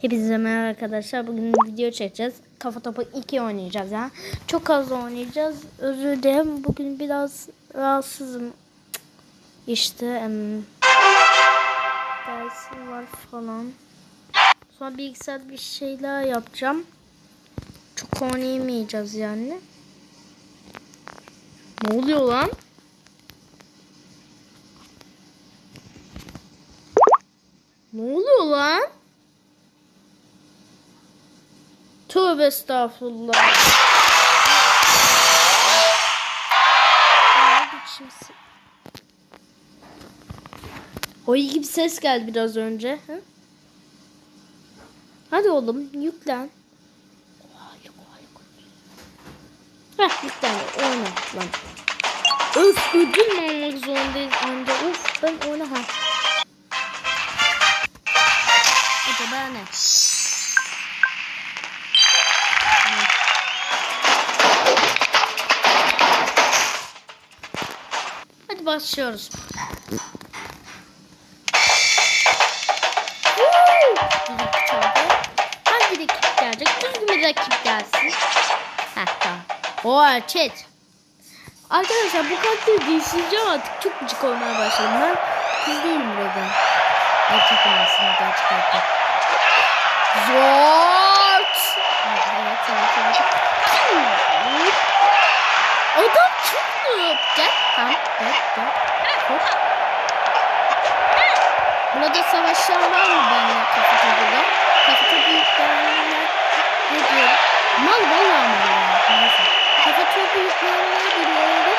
Hepinize merhaba arkadaşlar. Bugün video çekeceğiz. Kafa topu 2 oynayacağız ya. Çok az oynayacağız. Özür dilerim. Bugün biraz rahatsızım. İşte em, dersim var falan. Sonra bilgisayar bir şeyler yapacağım. Çok oynayamayacağız yani. Ne oluyor lan? Ne oluyor lan? Tövbe estağfurullah. Oy gibi ses geldi biraz önce. Hı? Hadi oğlum yüklen. Heh yüklen oyna lan. Öf ödül mü olmak zorundayız anca. Of ben oyna ha. Acaba ne? Başlıyoruz. Hangi rakip gelecek? Düzgün bir rakip gelsin. Heh tamam. Oha chat. Arkadaşlar bu karakteri değiştireceğim artık. Çok gıcık olmaya başladım. Ben kız değilim burada. Gerçek olmasın gerçek hayatta. Zort. Evet evet. evet. Adam çok noob. Gel. Tamam. Gel gel. Hop. Burada savaşan var mı benimle? Kafa topu yüklenenler ne diyor? Mal vallahi mal ya. Neyse. Kafa topu yüklenenler biliyorum.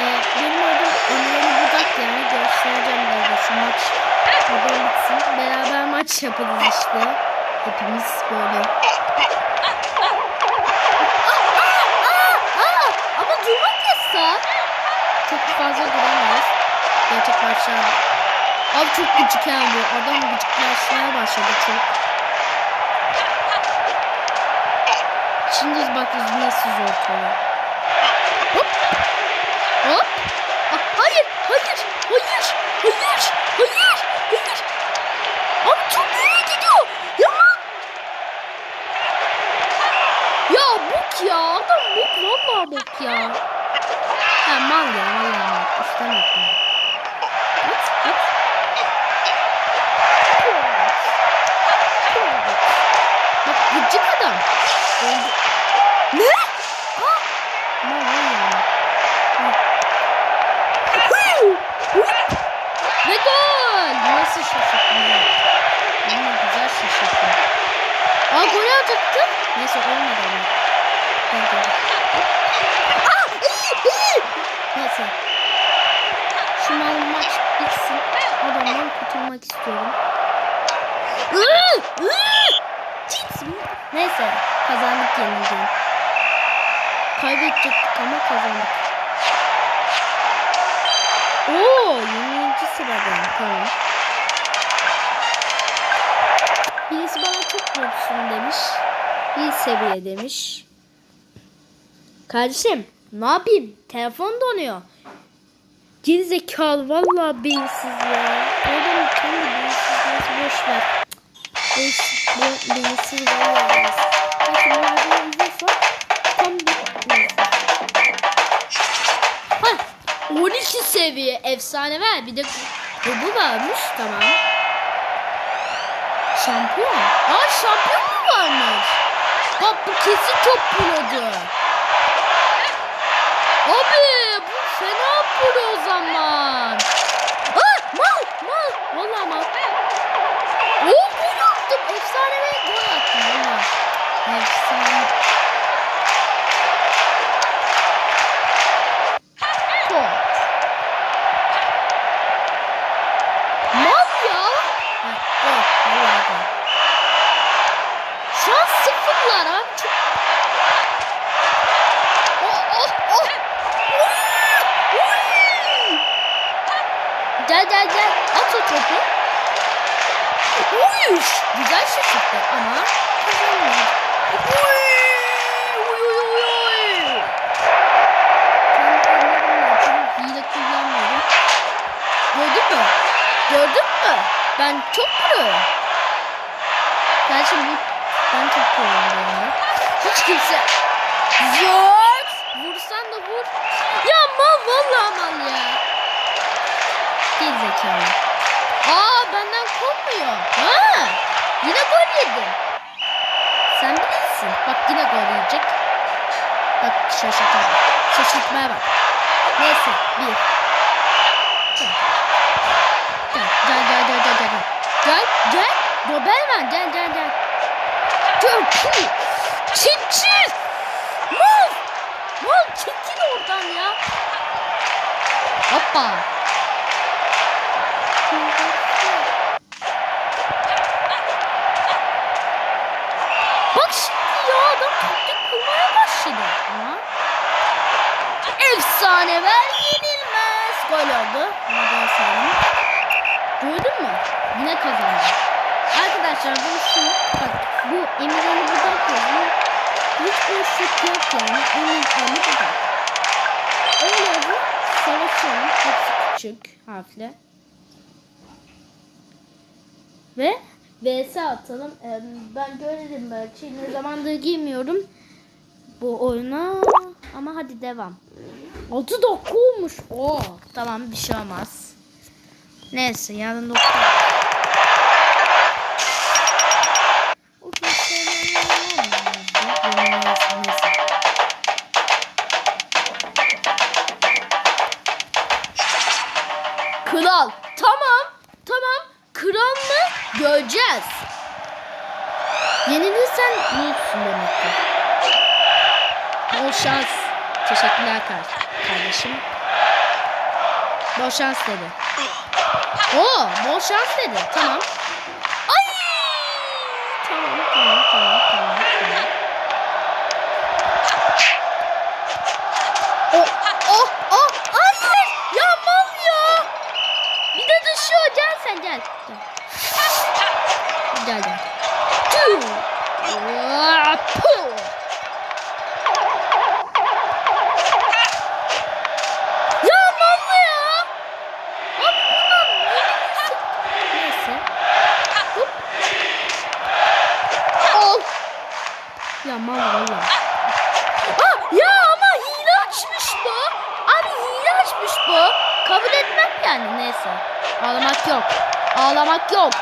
Ee, benim adım Ömer'in Budak yani göstereceğim burada şu maç. Buradan bitsin. Beraber maç yaparız işte. Hepimiz böyle. Aa, ama durmak yasak. Çok fazla duramayız. Gerçek başlar. Abi çok gıcık yani bu. Adam gıcıklaşmaya başladı çok. Şimdi bak nasıl zor oluyor. Hop. Hop. Ah, hayır. Hayır. Hayır. Hayır. Hayır. Hayır. Abi çok iyi gidiyor. Ya. Ya bok ya. Adam bok. Vallahi bok ya. Ha mal ya. Vallahi mal. İşten yapıyor. Öldü. Ne? Ve gol. Nasıl şaşırttın ya? Ama güzel şaşırttın. Aa gol atacaktı. Neyse olmadı ama. Aa iyi iyi. Neyse. Şu mal maç bitsin. Adamdan kurtulmak istiyorum. Iı, ıı! Cins. Neyse kazandık yenileceğim. Kaybedecektik ama kazandık. Oo 20. sıradan tamam. Birisi bana çok korksun demiş. Bir seviye demiş. Kardeşim ne yapayım? Telefon donuyor. Geri zekalı vallahi beyinsiz ya. Adam kendi beyinsiz boş ver. Beyinsiz, be- beyinsiz vallahi beyinsiz. Neyse bu videoyu izliyorsan tam bir. Ha 12 seviye efsane ver bir de bu varmış tamam. Şampiyon. Aa şampiyon mu varmış? Bak bu kesin çok buladı. Abi bu fena pro topu. Uy! Güzel şaşırttı ama kazanmıyor. Uy! Uy uy uy uy! Hile kullanmıyorum. Gördün mü? Gördün mü? Ben çok pro. Gerçi bu ben çok kullanıyorum. Hiç kimse yok. Vursan da vur. Ya mal vallahi mal ya. Geri zekalı. Aa benden korkmuyor. Ha! Yine gol yedin. Sen bilirsin. Bak yine gol yiyecek. Bak şaşırtma. Şaşırtmaya bak. Neyse bir. Gel gel gel gel gel gel. Gel gel. Doberman gel gel gel. Gel. puh. Çekil. Move. Move çekil oradan ya. Hoppa. Bak şimdi ya adam taktik kurmaya başladı. Ha? Efsaneler yenilmez. Gol oldu. Gol sayalım. Gördün mü? Yine kazandı. Arkadaşlar bu şu bak bu Emirhan'ı budak yazıyor. Hiç boşluk yok yani. Emirhan'ı budak. Öyle yazıyor. Savaşıyorum. Hepsi küçük harfle. Ve VS atalım. Ee, Ben görelim belki. Ne zamandır girmiyorum bu oyuna. Ama hadi devam. 6 dakika olmuş. Oo, tamam bir şey olmaz. Neyse yarın doktor. Kral. Tamam. Tamam. Kral mı? Göreceğiz. Yenilirsen mutlusun demek ki. Bol şans. Teşekkürler kar- kardeşim. Bol şans dedi. Oo, bol şans dedi. Tamam. Ay! Tamam, tamam, tamam. Oh, oh, oh, hayır! Ya mal ya! Bir de düşüyor. Gel gel. Gel. Gel! Ya Nazlı ya. Abi bundan. Neyse. Hop. Al. Ya mal valla. Ah ya ama hile bu. Abi hile bu. Kabul etmem yani neyse. Ağlamak yok. Ağlamak yok.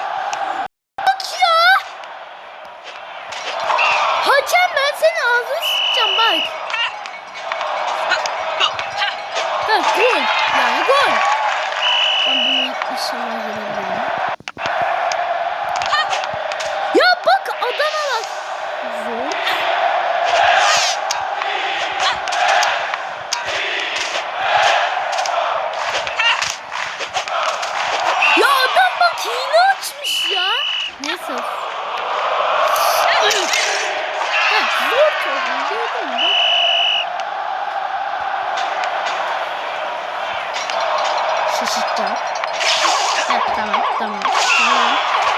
Şaşırtacağım. Tamam tamam tamam.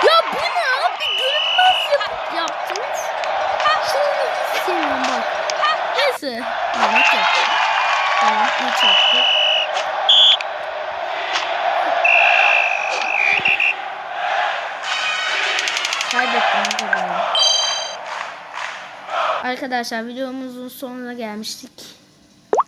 Ya bu ne abi görünmez yap yaptınız. Şunu hiç sevmiyorum bak. Neyse. Tamam yaptık. Tamam üç yaptık. Arkadaşlar videomuzun sonuna gelmiştik.